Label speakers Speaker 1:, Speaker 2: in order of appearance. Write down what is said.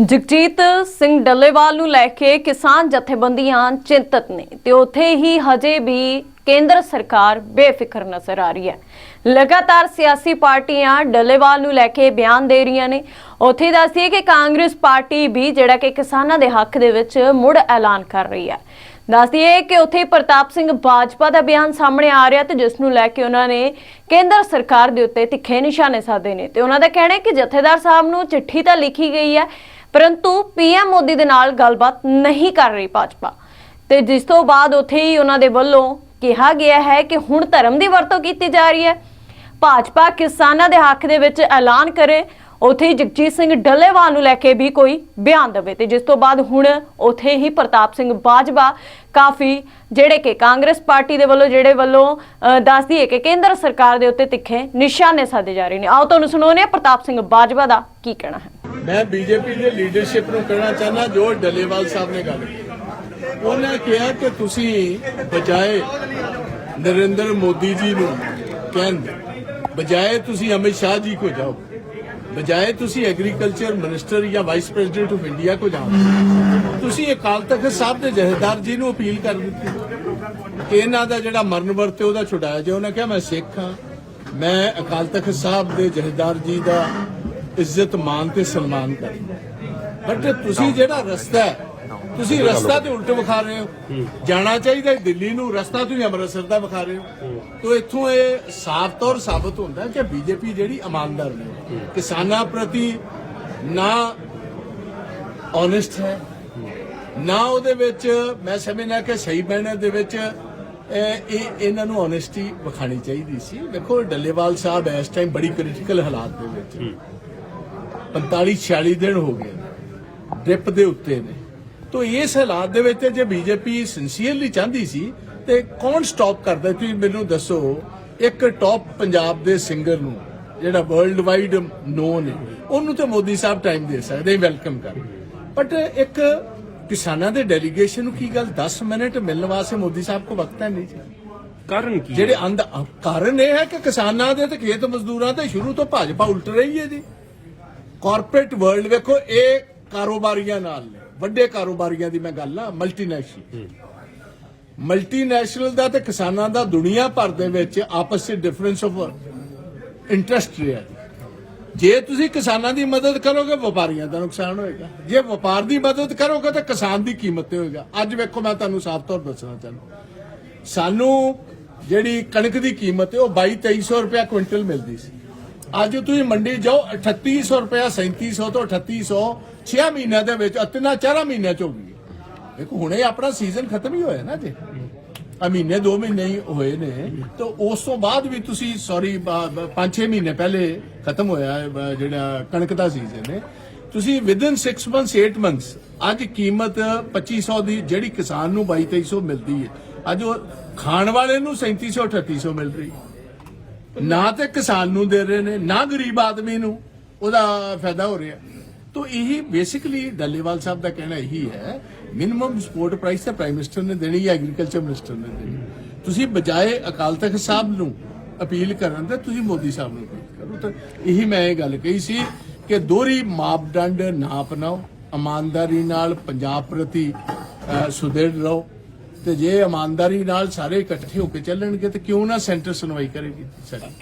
Speaker 1: ਜਗਜੀਤ ਸਿੰਘ ਡੱਲੇਵਾਲ ਨੂੰ ਲੈ ਕੇ ਕਿਸਾਨ ਜਥੇਬੰਦੀਆਂ ਚਿੰਤਤ ਨੇ ਤੇ ਉੱਥੇ ਹੀ ਹਜੇ ਵੀ ਕੇਂਦਰ ਸਰਕਾਰ ਬੇਫਿਕਰ ਨਜ਼ਰ ਆ ਰਹੀ ਹੈ। ਲਗਾਤਾਰ ਸਿਆਸੀ ਪਾਰਟੀਆਂ ਡੱਲੇਵਾਲ ਨੂੰ ਲੈ ਕੇ ਬਿਆਨ ਦੇ ਰਹੀਆਂ ਨੇ। ਉੱਥੇ ਦੱਸਦੀ ਕਿ ਕਾਂਗਰਸ ਪਾਰਟੀ ਵੀ ਜਿਹੜਾ ਕਿ ਕਿਸਾਨਾਂ ਦੇ ਹੱਕ ਦੇ ਵਿੱਚ ਮੁੜ ਐਲਾਨ ਕਰ ਰਹੀ ਹੈ। ਦੱਸਦੀ ਹੈ ਕਿ ਉੱਥੇ ਪ੍ਰਤਾਪ ਸਿੰਘ ਬਾਜਪਾ ਦਾ ਬਿਆਨ ਸਾਹਮਣੇ ਆ ਰਿਹਾ ਤੇ ਜਿਸ ਨੂੰ ਲੈ ਕੇ ਉਹਨਾਂ ਨੇ ਕੇਂਦਰ ਸਰਕਾਰ ਦੇ ਉੱਤੇ ਤਿੱਖੇ ਨਿਸ਼ਾਨੇ ਸਾਧੇ ਨੇ ਤੇ ਉਹਨਾਂ ਦਾ ਕਹਿਣਾ ਹੈ ਕਿ ਜਥੇਦਾਰ ਸਾਹਿਬ ਨੂੰ ਚਿੱਠੀ ਤਾਂ ਲਿਖੀ ਗਈ ਹੈ ਪਰੰਤੂ ਪੀਐਮ ਮੋਦੀ ਦੇ ਨਾਲ ਗੱਲਬਾਤ ਨਹੀਂ ਕਰ ਰਹੀ ਭਾਜਪਾ। ਤੇ ਜਿਸ ਤੋਂ ਬਾਅਦ ਉੱਥੇ ਹੀ ਉਹਨਾਂ ਦੇ ਵੱਲੋਂ ਕਿਹਾ ਗਿਆ ਹੈ ਕਿ ਹੁਣ ਧਰਮ ਦੀ ਵਰਤੋਂ ਕੀਤੀ ਜਾ ਰਹੀ ਹੈ। ਭਾਜਪਾ ਕਿਸਾਨਾਂ ਦੇ ਹੱਕ ਦੇ ਵਿੱਚ ਐਲਾਨ ਕਰੇ। ਉੱਥੇ ਹੀ ਜਗਜੀਤ ਸਿੰਘ ਡੱਲੇਵਾਲ ਨੂੰ ਲੈ ਕੇ ਵੀ ਕੋਈ ਬਿਆਨ ਦੇਵੇ। ਤੇ ਜਿਸ ਤੋਂ ਬਾਅਦ ਹੁਣ ਉੱਥੇ ਹੀ ਪ੍ਰਤਾਪ ਸਿੰਘ ਬਾਜਵਾ ਕਾਫੀ ਜਿਹੜੇ ਕਿ ਕਾਂਗਰਸ ਪਾਰਟੀ ਦੇ ਵੱਲੋਂ ਜਿਹੜੇ ਵੱਲੋਂ ਅਹ, ਦੱਸਦੀ ਹੈ ਕਿ ਕੇਂਦਰ ਸਰਕਾਰ ਦੇ ਉੱਤੇ ਤਿੱਖੇ ਨਿਸ਼ਾਨੇ ਸਾਧੇ ਜਾ ਰਹੇ ਨੇ। ਆਓ ਤੁਹਾਨੂੰ ਸੁਣਾਉਂਦੇ ਹਾਂ ਪ੍ਰਤਾਪ ਸਿੰਘ ਬਾਜਵਾ ਦਾ ਕੀ ਕਹਿਣਾ ਹੈ।
Speaker 2: ਮੈਂ ਬੀਜੇਪੀ ਦੇ ਲੀਡਰਸ਼ਿਪ ਨੂੰ ਕਹਿਣਾ ਚਾਹੁੰਦਾ ਜੋ ਡੱਲੇਵਾਲ ਸਾਹਿਬ ਨੇ ਗੱਲ ਉਹਨੇ ਕਿਹਾ ਕਿ ਤੁਸੀਂ ਬਜਾਏ ਨਰਿੰਦਰ ਮੋਦੀ ਜੀ ਨੂੰ ਕਹਿਣ ਬਜਾਏ ਤੁਸੀਂ ਅਮਿਤ ਸ਼ਾਹ ਜੀ ਕੋ ਜਾਓ, ਬਜਾਏ ਤੁਸੀਂ ਐਗਰੀਕਲਚਰ ਮਿਨਿਸਟਰ ਜਾਂ ਵਾਈਸ ਪ੍ਰੈਜ਼ੀਡੈਂਟ ਆਫ ਇੰਡੀਆ ਕੋ ਜਾਓ। ਤੁਸੀਂ ਅਕਾਲ ਤਖਤ ਸਾਹਿਬ ਦੇ ਜਥੇਦਾਰ ਜੀ ਨੂੰ ਅਪੀਲ ਕਰ ਦਿੱਤੀ। ਇਹਨਾਂ ਦਾ ਜਿਹੜਾ ਮਰਨ ਵਰਤ ਉਹਦਾ ਛੁਡਾਇਆ ਜੇ ਉਹਨੇ ਕਿਹਾ, ਮੈਂ ਸਿੱਖ ਹਾਂ। ਮੈਂ ਅਕਾਲ ਤਖਤ ਸਾਹਿਬ ਦੇ ਜਥੇਦਾਰ ਜੀ ਦਾ ਇੱਜ਼ਤ ਮਾਨ ਤੇ ਸਨਮਾਨ ਕਰਦਾ ਬਟ ਤੁਸੀਂ ਜਿਹੜਾ ਰਸਤਾ ਹੈ ਤੁਸੀਂ ਰਸਤਾ ਤੇ ਉਲਟ ਵਿਖਾ ਰਹੇ ਹੋ। ਜਾਣਾ ਚਾਹੀਦਾ ਦਿੱਲੀ ਨੂੰ ਰਸਤਾ ਤੁਸੀਂ ਅੰਮ੍ਰਿਤਸਰ ਦਾ ਵਿਖਾ ਰਹੇ ਹੋ। ਤੋਂ ਇੱਥੋਂ ਇਹ ਸਾਫ਼ ਤੌਰ ਸਾਬਤ ਹੁੰਦਾ ਕਿ ਬੀਜੇਪੀ ਜਿਹੜੀ ਇਮਾਨਦਾਰ ਨਹੀਂ ਕਿਸਾਨਾਂ ਪ੍ਰਤੀ ਨਾ ਓਨੈਸਟ ਹੈ। ਨਾ ਉਹਦੇ ਵਿੱਚ ਮੈਂ ਸਮਝਦਾ ਕਿ ਸਹੀ ਬਹਿਣੇ ਦੇ ਵਿੱਚ ਇਹ- ਇਹਨਾਂ ਨੂੰ ਓਨੈਸਟੀ ਵਿਖਾਣੀ ਚਾਹੀਦੀ ਸੀ। ਦੇਖੋ ਡੱਲੇਵਾਲ ਸਾਹਿਬ ਇਸ ਟਾਈਮ ਬੜੀ ਕ੍ਰਿਟੀਕਲ ਹਾਲਾਤ ਦੇ ਵਿੱਚ। 45 46 ਦਿਨ ਹੋ ਗਏ ਡ੍ਰਿਪ ਦੇ ਉੱਤੇ ਨੇ। ਤੋ ਇਸ ਹਾਲਾਤ ਦੇ ਵਿੱਚ ਜੇ ਬੀਜੇਪੀ ਸਿੰਸੀਅਰਲੀ ਚਾਹੁੰਦੀ ਸੀ ਤੇ ਕੌਣ ਸਟਾਪ ਕਰਦਾ? ਤੁਸੀਂ ਮੈਨੂੰ ਦੱਸੋ ਇੱਕ ਟੌਪ ਪੰਜਾਬ ਦੇ ਸਿੰਗਰ ਨੂੰ ਜਿਹੜਾ ਵਰਲਡ ਵਾਈਡ ਨੋਨ ਹੈ ਉਹਨੂੰ ਤੇ ਮੋਦੀ ਸਾਹਿਬ ਟਾਈਮ ਦੇ ਸਕਦੇ ਵੈਲਕਮ ਕਰ। ਬਟ ਇੱਕ ਕਿਸਾਨਾਂ ਦੇ ਡੈਲੀਗੇਸ਼ਨ ਨੂੰ ਕੀ ਗੱਲ 10 ਮਿੰਟ ਮਿਲਣ ਵਾਸਤੇ ਮੋਦੀ ਸਾਹਿਬ ਕੋ ਵਕਤ ਹੈ ਨਹੀਂ ਜੀ?
Speaker 3: ਕਾਰਨ ਕੀ?
Speaker 2: ਜਿਹੜੇ ਕਾਰਨ ਇਹ ਹੈ ਕਿ ਕਿਸਾਨਾਂ ਦੇ ਤੇ ਖੇਤ ਮਜ਼ਦੂਰਾਂ ਤੇ ਸ਼ੁਰੂ ਤੋਂ ਭਾਜਪਾ ਉਲਟ ਰਹੀ ਹੈ ਜੀ। ਕਾਰਪੋਰੇਟ ਵਰਲਡ ਵੇਖੋ ਇਹ ਕਾਰੋਬਾਰੀਆਂ ਨਾਲ ਨੇ। ਵੱਡੇ ਕਾਰੋਬਾਰੀਆਂ ਦੀ ਮੈਂ ਗੱਲ ਆ ਮਲਟੀਨੈਸ਼ਨਲ ਮਲਟੀਨੈਸ਼ਨਲ ਦਾ ਤੇ ਕਿਸਾਨਾਂ ਦਾ ਦੁਨੀਆ ਭਰ ਦੇ ਵਿੱਚ ਆਪਸ ਵਿੱਚ ਡਿਫਰੈਂਸ ਆਫ ਇੰਟਰਸਟ ਰਿਹਾ ਜੀ। ਤੁਸੀਂ ਕਿਸਾਨਾਂ ਦੀ ਮਦਦ ਕਰੋਗੇ ਵਪਾਰੀਆਂ ਦਾ ਨੁਕਸਾਨ ਹੋਏਗਾ। ਜੇ ਵਪਾਰ ਦੀ ਮਦਦ ਕਰੋਗੇ ਤਾਂ ਕਿਸਾਨ ਦੀ ਕੀਮਤ ਤੇ ਹੋਏਗਾ। ਅੱਜ ਵੇਖੋ ਮੈਂ ਤੁਹਾਨੂੰ ਸਾਫ਼ ਤੌਰ ਦੱਸਣਾ ਚਾਹੁੰਦਾ। ਸਾਨੂੰ ਜਿਹੜੀ ਕਣਕ ਦੀ ਕੀਮਤ ਹੈ ਉਹ 22 2300 ਰੁਪਏ ਕੁਇੰਟਲ ਮਿਲਦੀ ਸੀ। ਅੱਜ ਤੁਸੀਂ ਮੰਡੀ ਜਾਓ 3800 ਰੁਪਏ 3700 ਤੋਂ 3800 6 ਮਹੀਨਿਆਂ ਦੇ ਵਿੱਚ ਅਤਨਾ 4 ਮਹੀਨਿਆਂ ਚ ਹੋ ਗਈ। ਦੇਖੋ, ਹੁਣੇ ਆਪਣਾ ਸੀਜ਼ਨ ਖਤਮ ਹੀ ਹੋਇਆ ਨਾ ਜੀ। ਆ ਮਹੀਨੇ 2 ਮਹੀਨੇ ਹੀ ਹੋਏ ਨੇ। ਤਾਂ ਉਸ ਤੋਂ ਬਾਅਦ ਵੀ ਤੁਸੀਂ ਸੌਰੀ 5-6 ਮਹੀਨੇ ਪਹਿਲੇ ਖਤਮ ਹੋਇਆ ਜਿਹੜਾ ਕਣਕ ਦਾ ਸੀਜ਼ਨ ਹੈ। ਤੁਸੀਂ ਵਿਦਨ 6 ਮੰਥਸ 8 ਮੰਥਸ ਅੱਜ ਕੀਮਤ 2500 ਦੀ, ਜਿਹੜੀ ਕਿਸਾਨ ਨੂੰ 22-2300 ਮਿਲਦੀ ਹੈ। ਅੱਜ ਉਹ ਖਾਣ ਵਾਲੇ ਨੂੰ 3700 3800 ਮਿਲ ਰਹੀ। ਹੈ ਨਾ ਤੇ ਕਿਸਾਨ ਨੂੰ ਦੇ ਰਹੇ ਨੇ ਨਾ ਗਰੀਬ ਆਦਮੀ ਨੂੰ। ਉਹਦਾ ਫਾਇਦਾ ਹੋ ਰਿਹਾ। ਤੋ ਇਹੀ ਬੇਸਿਕਲੀ ਡੱਲੇਵਾਲ ਸਾਹਿਬ ਦਾ ਕਹਿਣਾ ਇਹੀ ਹੈ ਮਿਨੀਮਮ ਸਪੋਰਟ ਪ੍ਰਾਈਸ ਤਾਂ ਪ੍ਰਾਈਮ ਮਿਨਿਸਟਰ ਨੇ ਦੇਣੀ ਜਾਂ ਐਗਰੀਕਲਚਰ ਮਿਨਿਸਟਰ ਨੇ ਦੇਣੀ। ਤੁਸੀਂ ਬਜਾਏ ਅਕਾਲ ਤਖਤ ਸਾਹਿਬ ਨੂੰ ਅਪੀਲ ਕਰਨ ਤੇ ਤੁਸੀਂ ਮੋਦੀ ਸਾਹਿਬ ਨੂੰ ਅਪੀਲ ਕਰੋ। ਤਾਂ ਇਹੀ ਮੈਂ ਇਹ ਗੱਲ ਕਹੀ ਸੀ ਕਿ ਦੋਹਰੀ ਮਾਪਦੰਡ ਨਾ ਅਪਣਾਓ ਇਮਾਨਦਾਰੀ ਨਾਲ ਪੰਜਾਬ ਪ੍ਰਤੀ ਅਹ, ਰਹੋ। ਤੇ ਜੇ ਇਮਾਨਦਾਰੀ ਨਾਲ ਸਾਰੇ ਇਕੱਠੇ ਹੋ ਕੇ ਚੱਲਣਗੇ, ਤੇ ਕਿਉਂ ਨਾ ਸੈਂਟਰ ਸੁਣਵਾਈ ਕਰੇਗੀ? ਸਾਡੀ